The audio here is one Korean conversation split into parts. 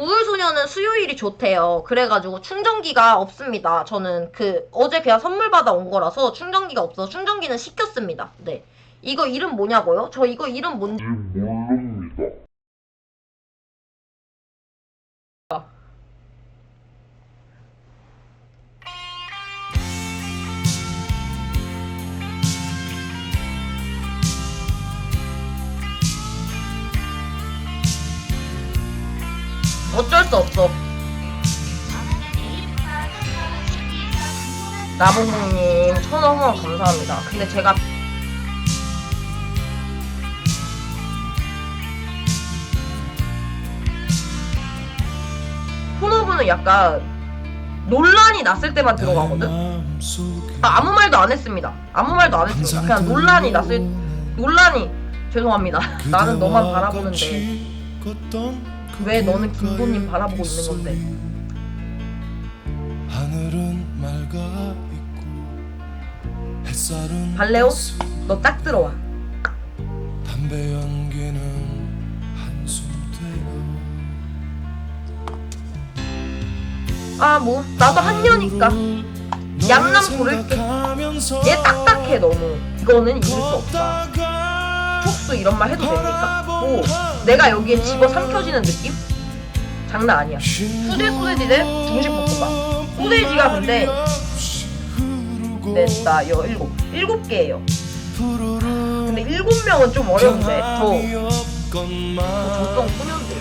우울소녀는 수요일이 좋대요. 그래가지고 충전기가 없습니다. 저는 그 어제 그냥 선물 받아 온 거라서 충전기가 없어서 충전기는 시켰습니다. 네. 이거 이름 뭐냐고요? 저 이거 이름 뭔지 어쩔 수 없어. 나봉님 천원 후원 감사합니다. 근데 제가 혼호부는 약간 논란이 났을 때만 들어가거든? 아, 아무 말도 안 했습니다. 아무 말도 안 했습니다. 그냥 논란이 났을 논란이 죄송합니다. 나는 너만 바라보는데 왜 너는 김도님 바라보고 있는 건데? 발레오? 너 딱 들어와. 아 뭐 나도 한녀니까 양남 고를게. 얘 딱딱해 너무. 이거는 이길 수 없다. 촉수 이런 말 해도 됩니까? 뭐 내가 여기에 집어 삼켜지는 느낌? 장난 아니야. 수제 소세지 대 중식 볶음밥. 소세지가 근데 넷다 여 일곱 일곱 개예요. 근데 일곱 명은 좀 어려운데 저 조성 소년들요.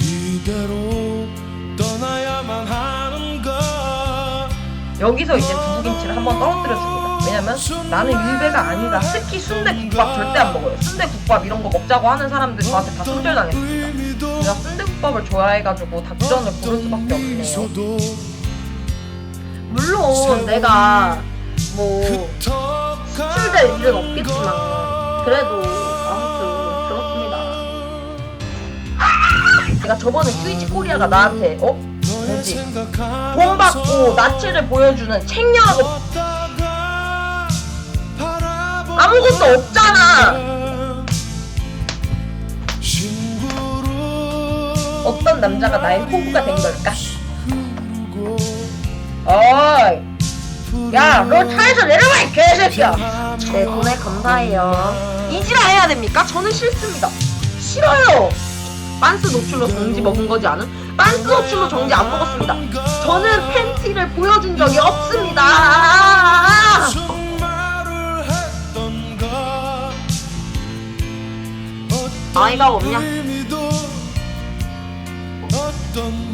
이대로 떠나야만 하는 것 여기서 이제 두부김치를 한번 떨어뜨려 줍니다. 왜냐면 나는 일배가 아니다. 특히 순대국밥 절대 안 먹어요. 순대국밥 이런 거 먹자고 하는 사람들 저한테 다 손절당했습니다. 제가 순대국밥을 좋아해가지고 닭전을 고를 수밖에 없네요. 물론 내가 뭐 수출될 일은 없겠지만 그래도 아무튼 그렇습니다. 내가 저번에 스위치 코리아가 나한테 어? 뭐지? 돈 받고 나치를 보여주는 책녀하고 아무것도 없잖아. 어떤 남자가 나의 호구가 된 걸까? 어이, 야, 너 차에서 내려와, 이 개새끼야. 네, 돈에 감사해요. 이지라 해야 됩니까? 저는 싫습니다. 싫어요. 빤스 노출로 정지 먹은 거지 않은? 빤스 노출로 정지 안 먹었습니다. 저는 팬티를 보여준 적이 없습니다. 아이가 없냐?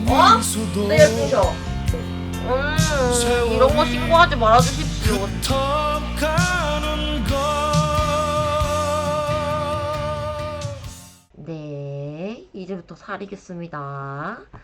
어? 네, 예쁘셔. 음, 이런 거 신고하지 말아주십시오. 네, 이제부터 사리겠습니다.